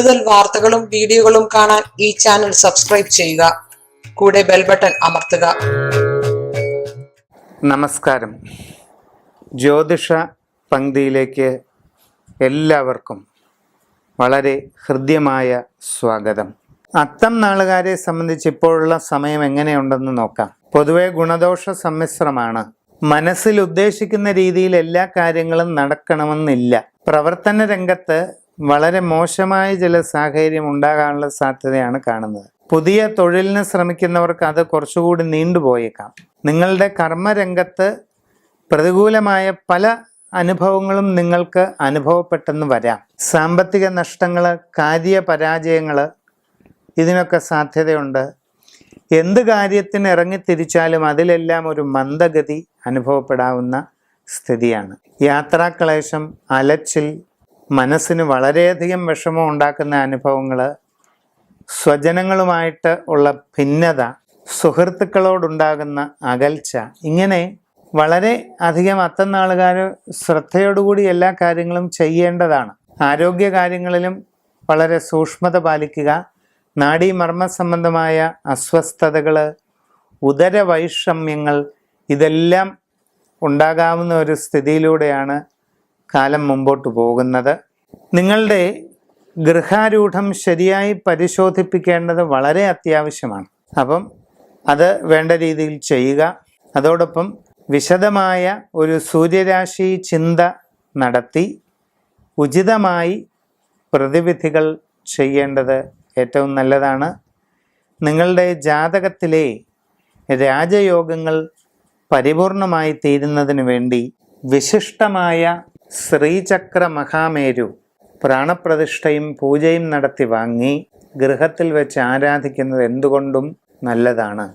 കൂടുതൽ വാർത്തകളും വീഡിയോകളും കാണാൻ ഈ ചാനൽ സബ്സ്ക്രൈബ് ചെയ്യുക. കൂടെ ബെൽ ബട്ടൺ അമർത്തുക. നമസ്കാരം. ജ്യോതിഷ പങ്ക്തിയിലേക്ക് എല്ലാവർക്കും വളരെ ഹൃദ്യമായ സ്വാഗതം. അത്തം നാളുകാരെ സംബന്ധിച്ച് ഇപ്പോഴുള്ള സമയം എങ്ങനെയുണ്ടെന്ന് നോക്കാം. പൊതുവെ ഗുണദോഷ സമ്മിശ്രമാണ്. മനസ്സിൽ ഉദ്ദേശിക്കുന്ന രീതിയിൽ എല്ലാ കാര്യങ്ങളും നടക്കണമെന്നില്ല. പ്രവർത്തന രംഗത്ത് വളരെ മോശമായ ചില സാഹചര്യം ഉണ്ടാകാനുള്ള സാധ്യതയാണ് കാണുന്നത്. പുതിയ തൊഴിലിന് ശ്രമിക്കുന്നവർക്ക് അത് കുറച്ചുകൂടി നീണ്ടുപോയേക്കാം. നിങ്ങളുടെ കർമ്മരംഗത്ത് പ്രതികൂലമായ പല അനുഭവങ്ങളും നിങ്ങൾക്ക് അനുഭവപ്പെട്ടെന്ന് വരാം. സാമ്പത്തിക നഷ്ടങ്ങൾ കാര്യപരാജയങ്ങൾ ഇതിനൊക്കെ സാധ്യതയുണ്ട്. എന്ത് കാര്യത്തിന് ഇറങ്ങിത്തിരിച്ചാലും അതിലെല്ലാം ഒരു മന്ദഗതി അനുഭവപ്പെടാവുന്ന സ്ഥിതിയാണ്. യാത്രാക്ലേശം അലച്ചിൽ മനസ്സിന് വളരെയധികം വിഷമം ഉണ്ടാക്കുന്ന അനുഭവങ്ങൾ സ്വജനങ്ങളുമായിട്ട് ഉള്ള ഭിന്നത സുഹൃത്തുക്കളോടുണ്ടാകുന്ന അകൽച്ച ഇങ്ങനെ വളരെ അധികം അത്തം നാളുകാർ ശ്രദ്ധയോടുകൂടി എല്ലാ കാര്യങ്ങളും ചെയ്യേണ്ടതാണ്. ആരോഗ്യ കാര്യങ്ങളിലും വളരെ സൂക്ഷ്മത പാലിക്കുക. നാഡീമർമ്മ സംബന്ധമായ അസ്വസ്ഥതകൾ ഉദരവൈഷമ്യങ്ങൾ ഇതെല്ലാം ഉണ്ടാകാവുന്ന ഒരു സ്ഥിതിയിലൂടെയാണ് കാലം മുമ്പോട്ട് പോകുന്നത്. നിങ്ങളുടെ ഗൃഹാരൂഢം ശരിയായി പരിശോധിപ്പിക്കേണ്ടത് വളരെ അത്യാവശ്യമാണ്. അപ്പം അത് വേണ്ട രീതിയിൽ ചെയ്യുക. അതോടൊപ്പം വിശദമായ ഒരു സൂര്യരാശി ചിന്ത നടത്തി ഉചിതമായി പ്രതിവിധികൾ ചെയ്യേണ്ടത് ഏറ്റവും നല്ലതാണ്. നിങ്ങളുടെ ജാതകത്തിലെ രാജയോഗങ്ങൾ പരിപൂർണമായി തീരുന്നതിന് വേണ്ടി വിശിഷ്ടമായ ശ്രീചക്ര മഹാമേരു പ്രാണപ്രതിഷ്ഠയും പൂജയും നടത്തി വാങ്ങി ഗൃഹത്തിൽ വെച്ച് ആരാധിക്കുന്നത് എന്തുകൊണ്ടും നല്ലതാണ്.